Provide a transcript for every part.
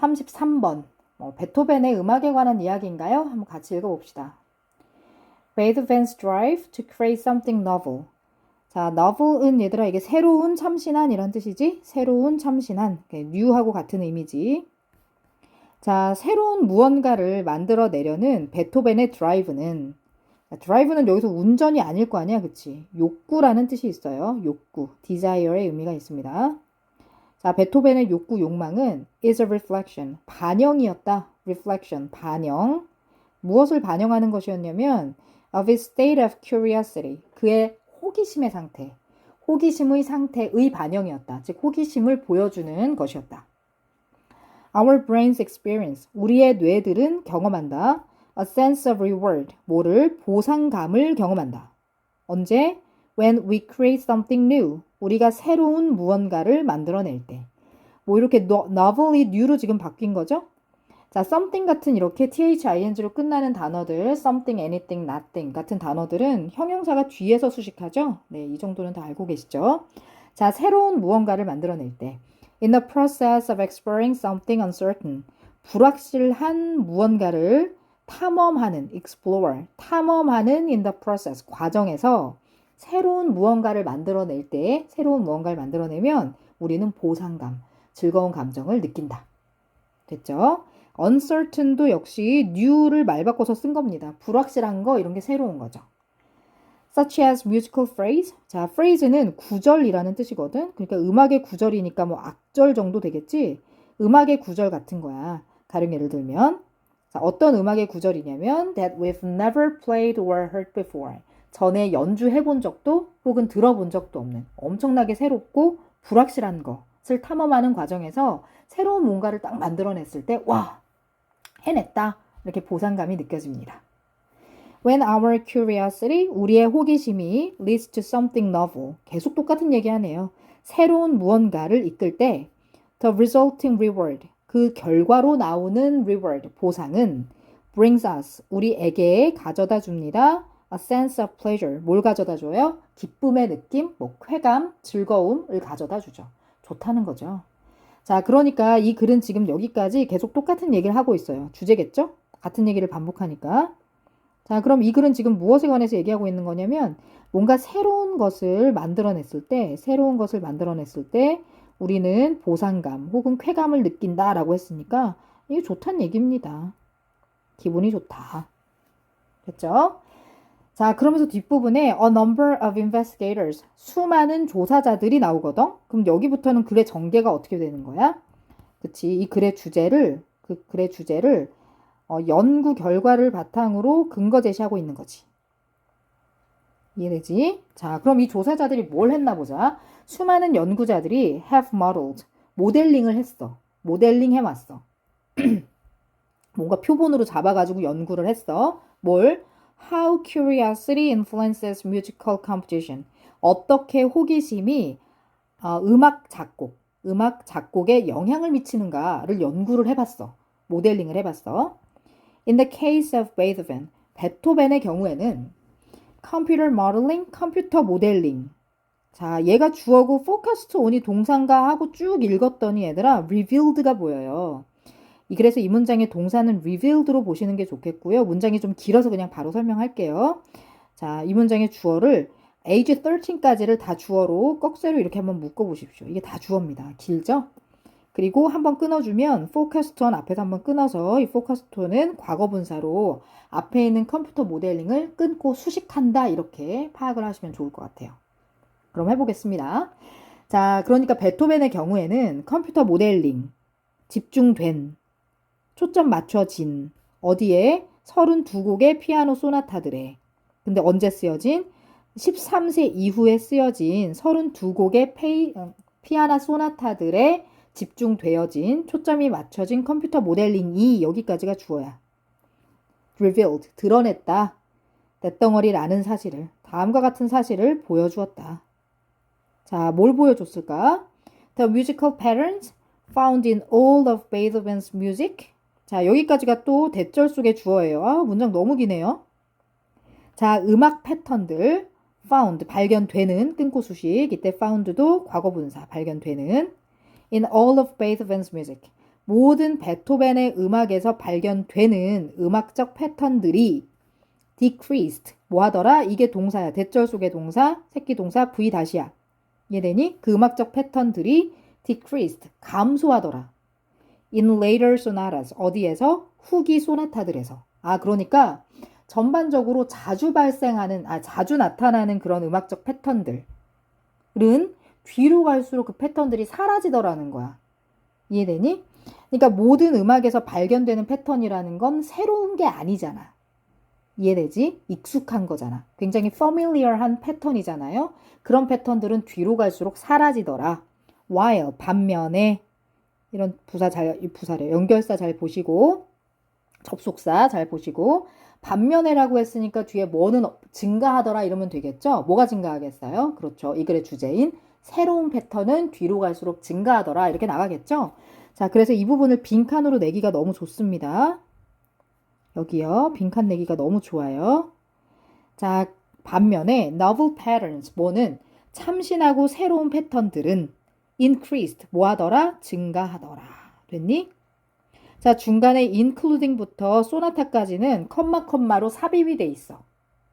33번. 뭐, 베토벤의 음악에 관한 이야기인가요? 한번 같이 읽어봅시다. Beethoven's drive to create something novel. 자, novel은 얘들아 이게 새로운 참신한 이런 뜻이지? 새로운 참신한. new하고 같은 의미지. 자, 새로운 무언가를 만들어내려는 베토벤의 드라이브는 드라이브는 여기서 운전이 아닐 거 아니야, 그치? 욕구라는 뜻이 있어요. 욕구, desire의 의미가 있습니다. 자, 베토벤의 욕구, 욕망은 is a reflection, 반영이었다. reflection, 반영. 무엇을 반영하는 것이었냐면 of his state of curiosity, 그의 호기심의 상태, 호기심의 상태의 반영이었다. 즉, 호기심을 보여주는 것이었다. Our brains experience, 우리의 뇌들은 경험한다. A sense of reward, 뭐를 보상감을 경험한다. 언제? When we create something new, 우리가 새로운 무언가를 만들어낼 때. 뭐 이렇게 novel이 new로 지금 바뀐 거죠? 자, something 같은 이렇게 thing로 끝나는 단어들, something, anything, nothing 같은 단어들은 형용사가 뒤에서 수식하죠? 네, 이 정도는 다 알고 계시죠? 자, 새로운 무언가를 만들어낼 때. In the process of exploring something uncertain. 불확실한 무언가를 탐험하는, explore, 탐험하는 in the process, 과정에서 새로운 무언가를 만들어낼 때, 새로운 무언가를 만들어내면 우리는 보상감, 즐거운 감정을 느낀다. 됐죠? uncertain도 역시 new를 말 바꿔서 쓴 겁니다. 불확실한 거, 이런 게 새로운 거죠. such as musical phrase. 자, phrase는 구절이라는 뜻이거든. 그러니까 음악의 구절이니까 뭐 악절 정도 되겠지. 음악의 구절 같은 거야. 가령 예를 들면 자, 어떤 음악의 구절이냐면 that we've never played or heard before. 전에 연주해 본 적도 혹은 들어본 적도 없는 엄청나게 새롭고 불확실한 것을 탐험하는 과정에서 새로운 뭔가를 딱 만들어냈을 때 와, 해냈다. 이렇게 보상감이 느껴집니다. When our curiosity, 우리의 호기심이 leads to something novel. 계속 똑같은 얘기 하네요. 새로운 무언가를 이끌 때 the resulting reward, 그 결과로 나오는 reward, 보상은 brings us, 우리에게 가져다 줍니다. A sense of pleasure, 뭘 가져다 줘요? 기쁨의 느낌, 뭐 쾌감, 즐거움을 가져다 주죠. 좋다는 거죠. 자, 그러니까 이 글은 지금 여기까지 계속 똑같은 얘기를 하고 있어요. 주제겠죠? 같은 얘기를 반복하니까. 자, 그럼 이 글은 지금 무엇에 관해서 얘기하고 있는 거냐면 뭔가 새로운 것을 만들어냈을 때, 새로운 것을 만들어냈을 때 우리는 보상감 혹은 쾌감을 느낀다라고 했으니까 이게 좋다는 얘기입니다. 기분이 좋다. 됐죠? 자, 그러면서 뒷부분에 a number of investigators, 수많은 조사자들이 나오거든? 그럼 여기부터는 글의 전개가 어떻게 되는 거야? 그치. 이 글의 주제를, 그 글의 주제를 어, 연구 결과를 바탕으로 근거 제시하고 있는 거지. 이해되지? 자, 그럼 이 조사자들이 뭘 했나 보자. 수많은 연구자들이 have modeled, 모델링을 했어. 모델링 해왔어. 뭔가 표본으로 잡아가지고 연구를 했어. 뭘? How curiosity influences musical composition. 어떻게 호기심이 어, 음악 작곡, 음악 작곡에 영향을 미치는가를 연구를 해봤어. 모델링을 해봤어. In the case of Beethoven, 베토벤의 경우에는 computer modeling, 컴퓨터 모델링. 자, 얘가 주어고 focused on이 동사인가 하고 쭉 읽었더니 얘들아 revealed가 보여요. 그래서 이 문장의 동사는 revealed로 보시는 게 좋겠고요. 문장이 좀 길어서 그냥 바로 설명할게요. 자, 이 문장의 주어를 age 13까지를 다 주어로 꺽쇠로 이렇게 한번 묶어 보십시오. 이게 다 주어입니다. 길죠? 그리고 한번 끊어주면 focused on 앞에서 한번 끊어서 이 focused on은 과거 분사로 앞에 있는 컴퓨터 모델링을 끊고 수식한다 이렇게 파악을 하시면 좋을 것 같아요. 그럼 해보겠습니다. 자, 그러니까 베토벤의 경우에는 컴퓨터 모델링, 집중된, 초점 맞춰진, 어디에 32곡의 피아노 소나타들에. 근데 언제 쓰여진? 13세 이후에 쓰여진 32곡의 페이, 어, 피아노 소나타들에 집중되어진, 초점이 맞춰진 컴퓨터 모델링이 여기까지가 주어야. revealed, 드러냈다. 뱃덩어리라는 사실을, 다음과 같은 사실을 보여주었다. 자, 뭘 보여줬을까? The musical patterns found in all of Beethoven's music. 자, 여기까지가 또 대절 속의 주어예요. 아, 문장 너무 기네요. 자, 음악 패턴들 found 발견되는 끊고 수식 이때 found도 과거 분사 발견되는 in all of Beethoven's music 모든 베토벤의 음악에서 발견되는 음악적 패턴들이 decreased 뭐 하더라? 이게 동사야. 대절 속의 동사, 새끼 동사 V 다시야. 이해되니? 그 음악적 패턴들이 decreased 감소하더라. In later sonatas 어디에서? 후기 소나타들에서. 아 그러니까 전반적으로 자주 발생하는 아 자주 나타나는 그런 음악적 패턴들은 뒤로 갈수록 그 패턴들이 사라지더라는 거야. 이해되니? 그러니까 모든 음악에서 발견되는 패턴이라는 건 새로운 게 아니잖아. 이해되지? 익숙한 거잖아. 굉장히 familiar한 패턴이잖아요. 그런 패턴들은 뒤로 갈수록 사라지더라. while 반면에 이런 부사 잘 부사래 연결사 잘 보시고 접속사 잘 보시고 반면에라고 했으니까 뒤에 뭐는 증가하더라 이러면 되겠죠? 뭐가 증가하겠어요? 그렇죠. 이 글의 주제인 새로운 패턴은 뒤로 갈수록 증가하더라 이렇게 나가겠죠? 자, 그래서 이 부분을 빈칸으로 내기가 너무 좋습니다. 여기요. 빈칸 내기가 너무 좋아요. 자, 반면에 novel patterns 뭐는 참신하고 새로운 패턴들은 increased 뭐 하더라? 증가하더라. 됐니? 자, 중간에 including부터 소나타까지는 컴마 컴마로 삽입이 돼 있어.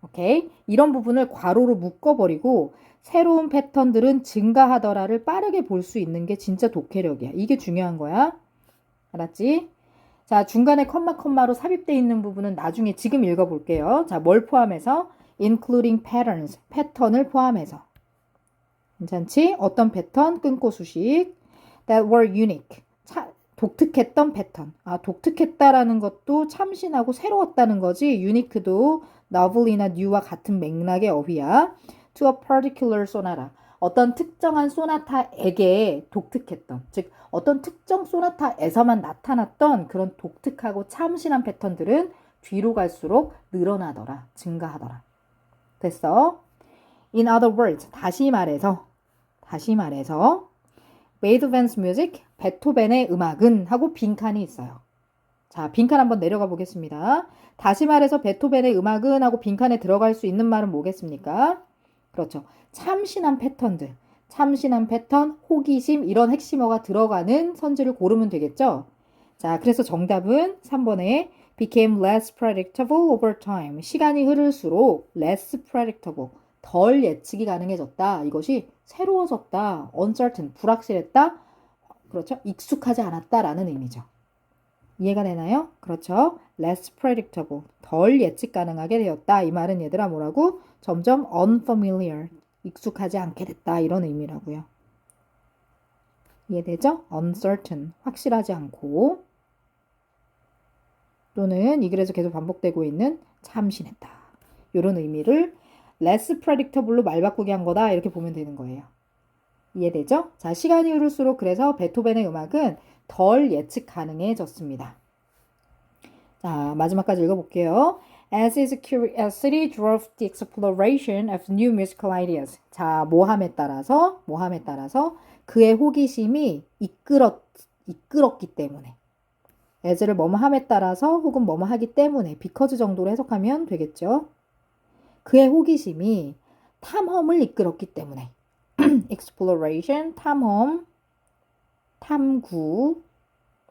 오케이? 이런 부분을 괄호로 묶어버리고 새로운 패턴들은 증가하더라를 빠르게 볼 수 있는 게 진짜 독해력이야. 이게 중요한 거야. 알았지? 자, 중간에 컴마 컴마로 삽입되어 있는 부분은 나중에 지금 읽어볼게요. 자, 뭘 포함해서? including patterns, 패턴을 포함해서. 괜찮지? 어떤 패턴? 끊고 수식. that were unique. 차, 독특했던 패턴. 아, 독특했다라는 것도 참신하고 새로웠다는 거지. unique도 novel이나 new와 같은 맥락의 어휘야. to a particular sonata. 어떤 특정한 소나타에게 독특했던, 즉 어떤 특정 소나타에서만 나타났던 그런 독특하고 참신한 패턴들은 뒤로 갈수록 늘어나더라, 증가하더라. 됐어? In other words, 다시 말해서, 다시 말해서, 베이토벤's music, 베토벤의 음악은 하고 빈칸이 있어요. 자, 빈칸 한번 내려가 보겠습니다. 다시 말해서 베토벤의 음악은 하고 빈칸에 들어갈 수 있는 말은 뭐겠습니까? 그렇죠. 참신한 패턴들, 참신한 패턴, 호기심 이런 핵심어가 들어가는 선지를 고르면 되겠죠. 자, 그래서 정답은 3번에 became less predictable over time. 시간이 흐를수록 less predictable, 덜 예측이 가능해졌다. 이것이 새로워졌다. uncertain, 불확실했다. 그렇죠. 익숙하지 않았다라는 의미죠. 이해가 되나요? 그렇죠. less predictable, 덜 예측 가능하게 되었다. 이 말은 얘들아 뭐라고? 점점 unfamiliar, 익숙하지 않게 됐다. 이런 의미라고요. 이해되죠? uncertain, 확실하지 않고 또는 이 글에서 계속 반복되고 있는 참신했다. 이런 의미를 less predictable로 말 바꾸게 한 거다. 이렇게 보면 되는 거예요. 이해되죠? 자, 시간이 흐를수록 그래서 베토벤의 음악은 덜 예측 가능해졌습니다. 자, 마지막까지 읽어볼게요. As his curiosity drove the exploration of new musical ideas. 자, 모함에 따라서, 모함에 따라서 그의 호기심이 이끌었, 이끌었기 때문에. as를 뭐뭐 함에 따라서 혹은 뭐뭐 하기 때문에 because 정도로 해석하면 되겠죠. 그의 호기심이 탐험을 이끌었기 때문에. exploration, 탐험, 탐구.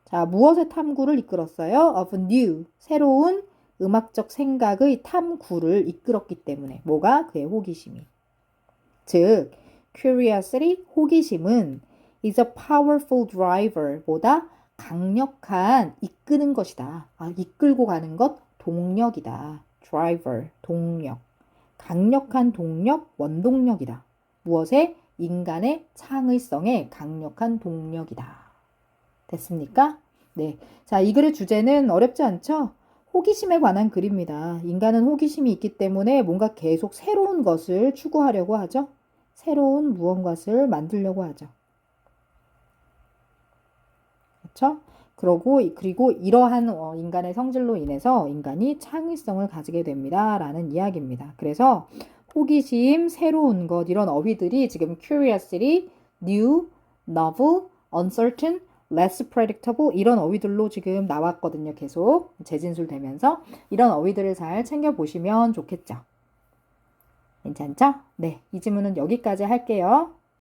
자, 무엇의 탐구를 이끌었어요? of new, 새로운 음악적 생각의 탐구를 이끌었기 때문에 뭐가 그의 호기심이. 즉, curiosity, 호기심은 is a powerful driver 보다 강력한 이끄는 것이다. 아, 이끌고 가는 것 동력이다. driver, 동력. 강력한 동력, 원동력이다. 무엇에? 인간의 창의성에 강력한 동력이다. 됐습니까? 네. 자, 이 글의 주제는 어렵지 않죠? 호기심에 관한 글입니다. 인간은 호기심이 있기 때문에 뭔가 계속 새로운 것을 추구하려고 하죠. 새로운 무언가를 만들려고 하죠. 그렇죠? 그러고 그리고 이러한 어, 인간의 성질로 인해서 인간이 창의성을 가지게 됩니다라는 이야기입니다. 그래서 호기심, 새로운 것 이런 어휘들이 지금 curiosity, new, novel, uncertain, less predictable 이런 어휘들로 지금 나왔거든요. 계속 재진술 되면서 이런 어휘들을 잘 챙겨 보시면 좋겠죠. 괜찮죠? 네, 이 지문은 여기까지 할게요.